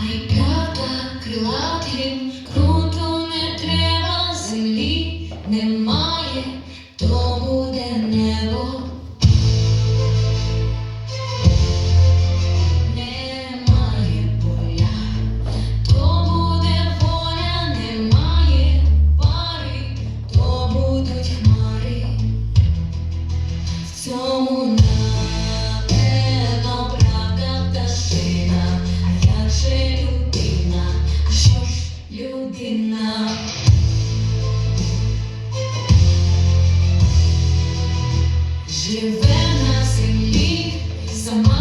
I proud, I him. Живе на землі сама.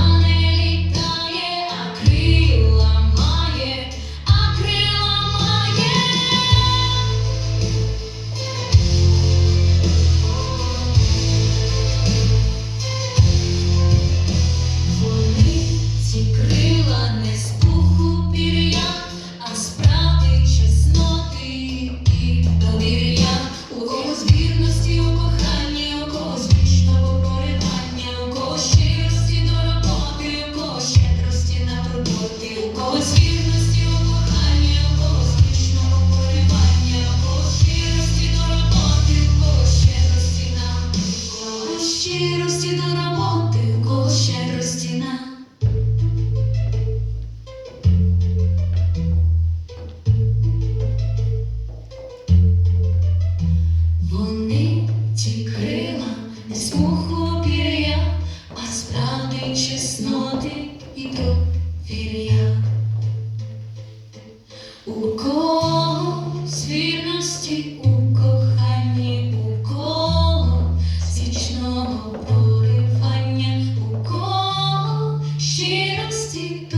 У кого з у коханні, у кого січного поривання, у кого щирості.